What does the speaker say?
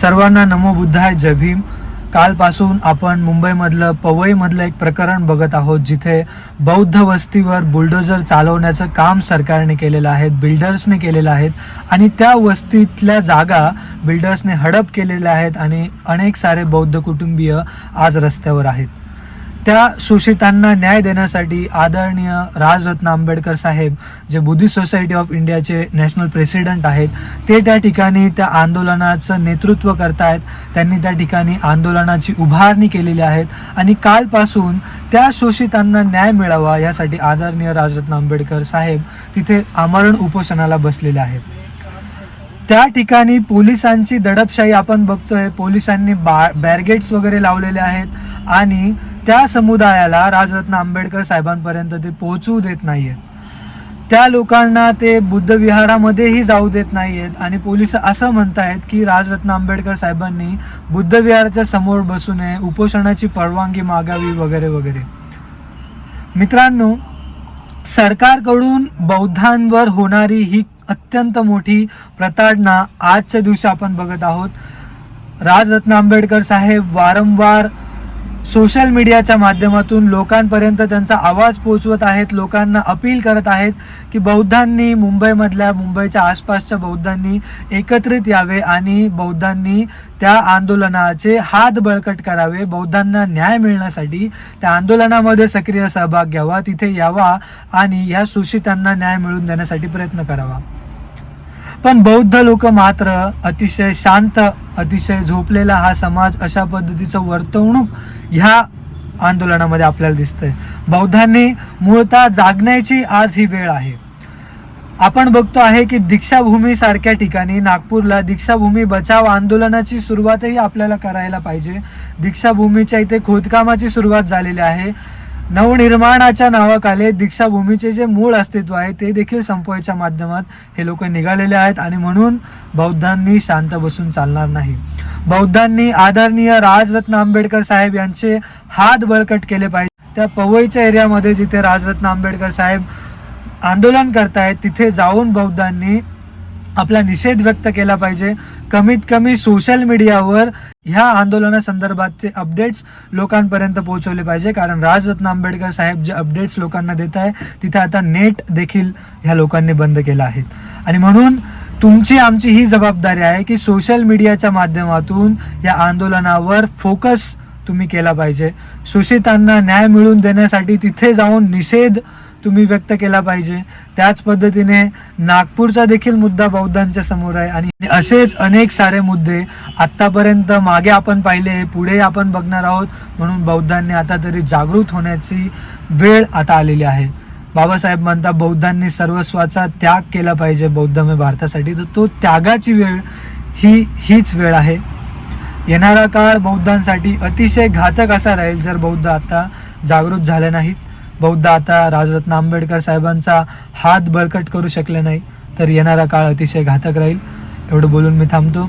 सर्वांना नमो बुद्धाय जय भीम. कालपासून आपण मुंबईमधलं पवईमधलं एक प्रकरण बघत आहोत जिथे बौद्ध वस्तीवर बुलडोजर चालवण्याचं काम सरकारने केलेलं आहे बिल्डर्सने केलेलं आहे आणि त्या वस्तीतल्या जागा बिल्डर्सने हडप केलेल्या आहेत आणि अनेक सारे बौद्ध कुटुंबीय आज रस्त्यावर आहेत. त्या शोषितांना न्याय देण्यासाठी आदरणीय राजरत्न आंबेडकर साहेब जे बुद्धिस्ट सोसायटी ऑफ इंडियाचे नॅशनल प्रेसिडेंट आहेत ते त्या ठिकाणी त्या आंदोलनाचं नेतृत्व करतायत. त्यांनी त्या ठिकाणी आंदोलनाची उभारणी केलेली आहेत आणि कालपासून त्या शोषितांना न्याय मिळावा यासाठी आदरणीय राजरत्न आंबेडकर साहेब तिथे आमरण उपोषणाला बसलेले आहेत. त्या ठिकाणी पोलिसांची दडपशाही आपण बघतोय. पोलिसांनी बा बॅरगेट्स वगैरे लावलेले आहेत आणि त्या समुदायाला राजरत्न आंबेडकर साहेबांपर्यंत ते पोहोचू देत नाहीयेत. त्या लोकांना ते बुद्ध विहारामध्येही जाऊ देत नाहीयेत आणि पोलीस असं म्हणतायत की राजरत्न आंबेडकर साहेबांनी बुद्ध विहाराच्या समोर बसू नये उपोषणाची परवानगी मागावी वगैरे वगैरे. मित्रांनो सरकारकडून बौद्धांवर होणारी ही अत्यंत मोठी प्रताडणा आजच्या दिवशी आपण बघत आहोत. राजरत्न आंबेडकर साहेब वारंवार सोशल मीडियाच्या माध्यमातून लोकांपर्यंत त्यांचा आवाज पोहोचवत आहेत. लोकांना अपील करत आहेत की बौद्धांनी मुंबईमधल्या मुंबईच्या आसपासच्या बौद्धांनी एकत्रित यावे आणि बौद्धांनी त्या आंदोलनाचे हात बळकट करावे. बौद्धांना न्याय मिळण्यासाठी त्या आंदोलनामध्ये सक्रिय सहभाग घ्यावा. तिथे यावा आणि या शोषितांना न्याय मिळवून देण्यासाठी प्रयत्न करावा. पण बौद्ध लोक मात्र अतिशय शांत अतिशय झोपलेला हा समाज अशा पद्धतीचं वर्तवणूक ह्या आंदोलनामध्ये आपल्याला दिसतंय. बौद्धांनी मूळतः जागण्याची आज ही वेळ आहे. आपण बघतो आहे की दीक्षाभूमी सारख्या ठिकाणी नागपूरला दीक्षाभूमी बचाव आंदोलनाची सुरुवातही आपल्याला करायला पाहिजे. दीक्षाभूमीच्या इथे खोदकामाची सुरुवात झालेली आहे. नवनिर्माणाच्या नावाखाली दीक्षाभूमीचे जे मूळ अस्तित्व आहे ते देखील संपवायच्या माध्यमात हे लोक निघालेले आहेत आणि म्हणून बौद्धांनी शांत बसून चालणार नाही. बौद्धांनी आदरणीय राजरत्न आंबेडकर साहेब यांचे हात बळकट केले पाहिजे. त्या पवईच्या एरियामध्ये जिथे राजरत्न आंबेडकर साहेब आंदोलन करतायत तिथे जाऊन बौद्धांनी आपला निषेध व्यक्त केला पाहिजे. कमीत कमी सोशल मीडियावर ह्या आंदोलनासंदर्भातचे अपडेट्स लोकांपर्यंत पोहोचवले पाहिजे. कारण राजरत्न आंबेडकर साहेब जे अपडेट्स लोकांना देत आहे तिथे आता नेट देखील ह्या लोकांनी बंद केलं आहे. आणि म्हणून तुमची आमची ही जबाबदारी आहे की सोशल मीडियाच्या माध्यमातून या आंदोलनावर फोकस तुम्ही केला पाहिजे. शोषितांना न्याय मिळवून देण्यासाठी तिथे जाऊन निषेध तुम्ही व्यक्त केला पाहिजे. त्याच पद्धतीने नागपूरचा देखील मुद्दा बौद्धांच्या समोर आहे आणि असेच अनेक सारे मुद्दे आतापर्यंत मागे आपण पाहिले पुढे आपण बघणार आहोत. म्हणून बौद्धांनी आता तरी जागृत होण्याची वेळ आता आलेली आहे. बाबासाहेब म्हणता बौद्धांनी सर्वस्वाचा त्याग केला पाहिजे बौद्धमय भारतासाठी. तर तो त्यागाची वेळ ही हीच वेळ आहे. येणारा काळ बौद्धांसाठी अतिशय घातक असा राहील जर बौद्ध आता जागृत झाले नाहीत. बौद्ध आता राजरत्न आंबेडकर साहेबांचा हात बळकट करू शकले नाही तर येणारा काळ अतिशय घातक राहील. एवढं बोलून मी थांबतो.